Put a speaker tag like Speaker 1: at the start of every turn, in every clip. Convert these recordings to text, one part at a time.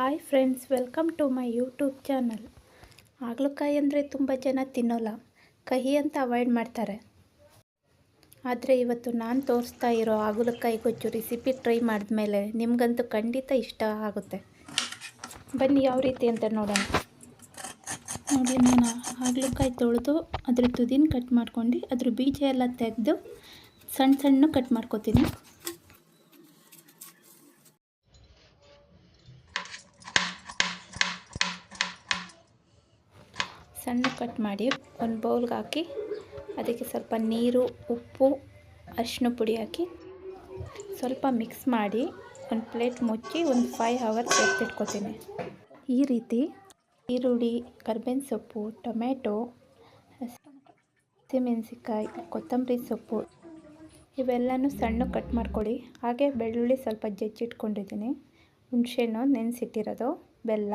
Speaker 1: Hi friends, welcome to my YouTube channel. ಹಾಗಲಕಾಯಿ ಅಂದರೆ ತುಂಬ ಜನ ತಿನ್ನೋಲ್ಲ, ಕಹಿ ಅಂತ ಅವಾಯ್ಡ್ ಮಾಡ್ತಾರೆ. ಆದರೆ ಇವತ್ತು ನಾನು ತೋರಿಸ್ತಾ ಇರೋ ಹಾಗಲಕಾಯಿ ಗೊಜ್ಜು ರೆಸಿಪಿ ಟ್ರೈ ಮಾಡಿದ್ಮೇಲೆ ನಿಮಗಂತೂ ಖಂಡಿತ ಇಷ್ಟ ಆಗುತ್ತೆ. ಬನ್ನಿ ಯಾವ ರೀತಿ ಅಂತ ನೋಡೋಣ. ನೋಡಿ ನಾನು ಹಾಗಲಕಾಯಿ ತೊಳೆದು ಅದ್ರ ತುದಿನ ಕಟ್ ಮಾಡ್ಕೊಂಡು ಅದ್ರ ಬೀಜ ಎಲ್ಲ ತೆಗೆದು ಸಣ್ಣ ಸಣ್ಣ ಕಟ್ ಮಾಡ್ಕೊತೀನಿ. ಸಣ್ಣ ಕಟ್ ಮಾಡಿ ಒಂದು ಬೌಲ್ಗೆ ಹಾಕಿ ಅದಕ್ಕೆ ಸ್ವಲ್ಪ ನೀರು, ಉಪ್ಪು ಅರಿಶಿನ ಪುಡಿ ಹಾಕಿ ಸ್ವಲ್ಪ ಮಿಕ್ಸ್ ಮಾಡಿ ಒಂದು ಪ್ಲೇಟ್ ಮುಚ್ಚಿ ಒಂದು ಫೈವ್ ಅವರ್ಸ್ ಎತ್ತಿಟ್ಕೊತೀನಿ ಈ ರೀತಿ ಈರುಳ್ಳಿ, ಕರ್ಬೇವಿನ ಸೊಪ್ಪು, ಟೊಮೆಟೊ ಹಸಿಮೆಣಸಿಕಾಯಿ ಕೊತ್ತಂಬರಿ ಸೊಪ್ಪು ಇವೆಲ್ಲನೂ ಸಣ್ಣ ಕಟ್ ಮಾಡ್ಕೊಳ್ಳಿ. ಹಾಗೆ ಬೆಳ್ಳುಳ್ಳಿ ಸ್ವಲ್ಪ ಜಜ್ಜಿಟ್ಕೊಂಡಿದ್ದೀನಿ. ಹುಣಸೆಹಣ್ಣು ನೆನೆಸಿಟ್ಟಿರೋದು, ಬೆಲ್ಲ.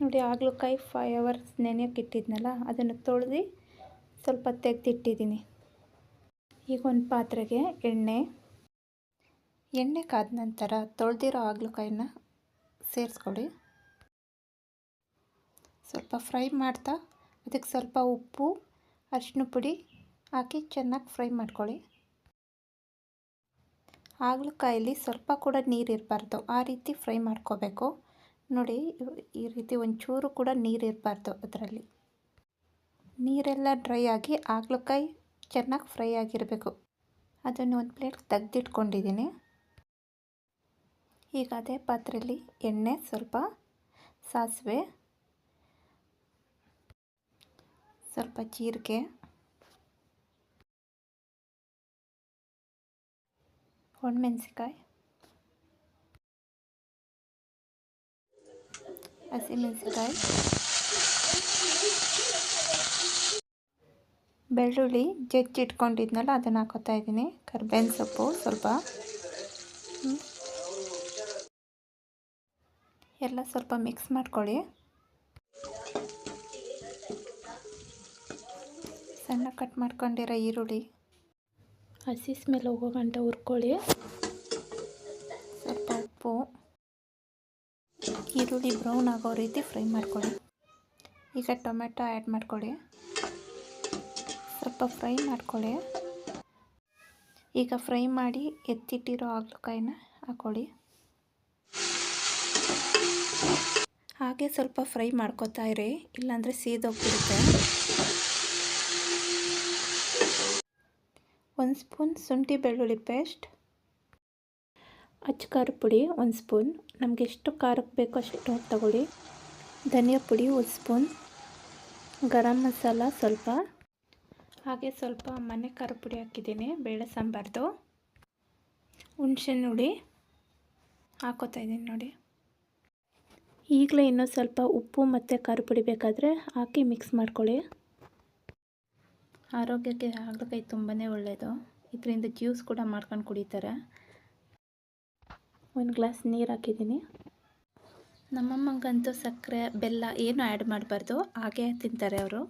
Speaker 1: ನೋಡಿ ಹಾಗಲಕಾಯಿ ಫೈವ್ ಅವರ್ಸ್ ನೆನೆಯೋಕೆ ಇಟ್ಟಿದ್ನಲ್ಲ, ಅದನ್ನು ತೊಳೆದು ಸ್ವಲ್ಪ ತೆಗೆದಿಟ್ಟಿದ್ದೀನಿ. ಈಗ ಒಂದು ಪಾತ್ರೆಗೆ ಎಣ್ಣೆ. ಎಣ್ಣೆ ಕಾದ ನಂತರ ತೊಳೆದಿರೋ ಹಾಗಲಕಾಯಿನ ಸೇರಿಸ್ಕೊಳ್ಳಿ. ಸ್ವಲ್ಪ ಫ್ರೈ ಮಾಡ್ತಾ, ಅದಕ್ಕೆ ಸ್ವಲ್ಪ ಉಪ್ಪು ಅರಿಶಿನ ಪುಡಿ ಹಾಕಿ ಚೆನ್ನಾಗಿ ಫ್ರೈ ಮಾಡ್ಕೊಳ್ಳಿ. ಹಾಗಲಕಾಯಲ್ಲಿ ಸ್ವಲ್ಪ ಕೂಡ ನೀರು ಇರಬಾರ್ದು, ಆ ರೀತಿ ಫ್ರೈ ಮಾಡ್ಕೋಬೇಕು. ನೋಡಿ, ಈ ರೀತಿ ಒಂಚೂರು ಕೂಡ ನೀರು ಇರಬಾರ್ದು ಅದರಲ್ಲಿ. ನೀರೆಲ್ಲ ಡ್ರೈ ಆಗಿ ಹಾಗಲಕಾಯಿ ಚೆನ್ನಾಗಿ ಫ್ರೈ ಆಗಿರಬೇಕು. ಅದನ್ನು ಒಂದು ಪ್ಲೇಟ್ ತೆಗೆದಿಟ್ಕೊಂಡಿದ್ದೀನಿ. ಈಗ ಅದೇ ಪಾತ್ರೆಯಲ್ಲಿ ಎಣ್ಣೆ ಸ್ವಲ್ಪ ಸಾಸಿವೆ, ಸ್ವಲ್ಪ ಜೀರಿಗೆ ಒಣಮೆಣ್ಸಿಕಾಯಿ ಹಸಿಮೆಣಸಿಕಾಯಿ ಬೆಳ್ಳುಳ್ಳಿ ಜಜ್ಜಿಟ್ಕೊಂಡಿದ್ನಲ್ಲ ಅದನ್ನು ಹಾಕೋತಾ ಇದ್ದೀನಿ. ಕರ್ಬೇವಿನ ಸೊಪ್ಪು ಸ್ವಲ್ಪ. ಎಲ್ಲ ಸ್ವಲ್ಪ ಮಿಕ್ಸ್ ಮಾಡ್ಕೊಳ್ಳಿ. ಸಣ್ಣ ಕಟ್ ಮಾಡ್ಕೊಂಡಿರೋ ಈರುಳ್ಳಿ. ಹಸಿ ಸ್ಮೆಲ್ ಹೋಗೋ ಗಂಟ ಹುರ್ಕೊಳ್ಳಿ. ಸ್ವಲ್ಪ ಉಪ್ಪು. ಈರುಳ್ಳಿ ಬ್ರೌನ್ ಆಗೋ ರೀತಿ ಫ್ರೈ ಮಾಡ್ಕೊಳ್ಳಿ. ಈಗ ಟೊಮೆಟೊ ಆ್ಯಡ್ ಮಾಡ್ಕೊಳ್ಳಿ. ಸ್ವಲ್ಪ ಫ್ರೈ ಮಾಡ್ಕೊಳ್ಳಿ. ಈಗ ಫ್ರೈ ಮಾಡಿ ಎತ್ತಿಟ್ಟಿರೋ ಹಾಗಲಕಾಯಿನ ಹಾಕೊಳ್ಳಿ. ಹಾಗೆ ಸ್ವಲ್ಪ ಫ್ರೈ ಮಾಡ್ಕೋತಾ ಇರಿ. ಇಲ್ಲಾಂದರೆ ಸೀದೋಗ್ಬಿಡುತ್ತೆ. ಒಂದು ಸ್ಪೂನ್ ಶುಂಠಿ ಬೆಳ್ಳುಳ್ಳಿ ಪೇಸ್ಟ್ ಅಚ್ಚ ಖಾರ ಪುಡಿ ಒಂದು ಸ್ಪೂನ್. ನಮಗೆ ಎಷ್ಟು ಖಾರಕ್ಕೆ ಬೇಕೋ ಅಷ್ಟು ತಗೊಳ್ಳಿ. ಧನಿಯಾ ಪುಡಿ ಒಂದು ಸ್ಪೂನ್. ಗರಂ ಮಸಾಲ ಸ್ವಲ್ಪ. ಹಾಗೆ ಸ್ವಲ್ಪ ಮನೆ ಖಾರ ಪುಡಿ ಹಾಕಿದ್ದೀನಿ, ಬೇಳೆ ಸಾಂಬಾರ್ದು. ಹುಣಸೆಹಣ್ಣು ಹುಳಿ ಹಾಕೋತಾ ಇದ್ದೀನಿ ನೋಡಿ. ಈಗಲೇ ಇನ್ನೂ ಸ್ವಲ್ಪ ಉಪ್ಪು ಮತ್ತು ಖಾರ ಪುಡಿ ಬೇಕಾದರೆ ಹಾಕಿ ಮಿಕ್ಸ್ ಮಾಡ್ಕೊಳ್ಳಿ. ಆರೋಗ್ಯಕ್ಕೆ ಹಾಗಲಕಾಯಿ ತುಂಬಾ ಒಳ್ಳೆಯದು ಇದರಿಂದ ಜ್ಯೂಸ್ ಕೂಡ ಮಾಡ್ಕೊಂಡು ಕುಡಿತಾರೆ. ಒಂದು ಗ್ಲಾಸ್ ನೀರು ಹಾಕಿದ್ದೀನಿ. ನಮ್ಮಮ್ಮಂಗಂತೂ ಸಕ್ಕರೆ, ಬೆಲ್ಲ ಏನು ಆ್ಯಡ್ ಮಾಡಬಾರ್ದು, ಹಾಗೆ ತಿಂತಾರೆ ಅವರು.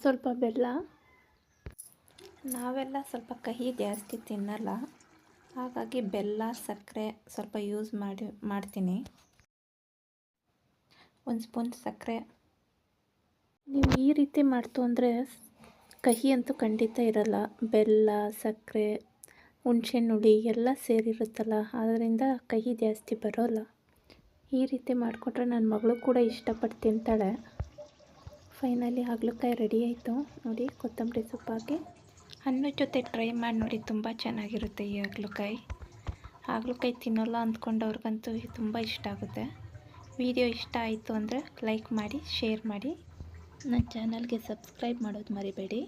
Speaker 1: ಸ್ವಲ್ಪ ಬೆಲ್ಲ. ನಾವೆಲ್ಲ ಸ್ವಲ್ಪ ಕಹಿ ಜಾಸ್ತಿ ತಿನ್ನಲ್ಲ. ಹಾಗಾಗಿ ಬೆಲ್ಲ, ಸಕ್ಕರೆ ಸ್ವಲ್ಪ ಯೂಸ್ ಮಾಡಿ, ಮಾಡ್ತೀನಿ. ಒಂದು ಸ್ಪೂನ್ ಸಕ್ಕರೆ. ನೀವು ಈ ರೀತಿ ಮಾಡ್ತು ಅಂದರೆ ಕಹಿ ಅಂತೂ ಖಂಡಿತ ಇರಲ್ಲ. ಬೆಲ್ಲ, ಸಕ್ಕರೆ ಹುಣ್ಸೆಹಣ್ಣು ನುಡಿ ಎಲ್ಲ ಸೇರಿರುತ್ತಲ್ಲ, ಅದರಿಂದ ಕಹಿ ಜಾಸ್ತಿ ಬರೋಲ್ಲ. ಈ ರೀತಿ ಮಾಡಿಕೊಟ್ರೆ ನನ್ನ ಮಗಳು ಕೂಡ ಇಷ್ಟಪಟ್ಟು ತಿಂತಾಳೆ ಫೈನಲಿ ಹಾಗಲಕಾಯಿ ರೆಡಿ ಆಯಿತು. ನೋಡಿ, ಕೊತ್ತಂಬರಿ ಸೊಪ್ಪು ಹಾಕಿ. ಹಣ್ಣು ಜೊತೆ ಟ್ರೈ ಮಾಡಿ ನೋಡಿ, ತುಂಬ ಚೆನ್ನಾಗಿರುತ್ತೆ ಈ ಹಾಗಲಕಾಯಿ. ಹಾಗಲಕಾಯಿ ತಿನ್ನೋಲ್ಲ ಅಂದ್ಕೊಂಡವ್ರಿಗಂತೂ ತುಂಬ ಇಷ್ಟ ಆಗುತ್ತೆ. ವಿಡಿಯೋ ಇಷ್ಟ ಆಯಿತು ಅಂದರೆ ಲೈಕ್ ಮಾಡಿ, ಶೇರ್ ಮಾಡಿ. ನನ್ನ ಚಾನಲ್ಗೆ ಸಬ್ಸ್ಕ್ರೈಬ್ ಮಾಡೋದು ಮರಿಬೇಡಿ.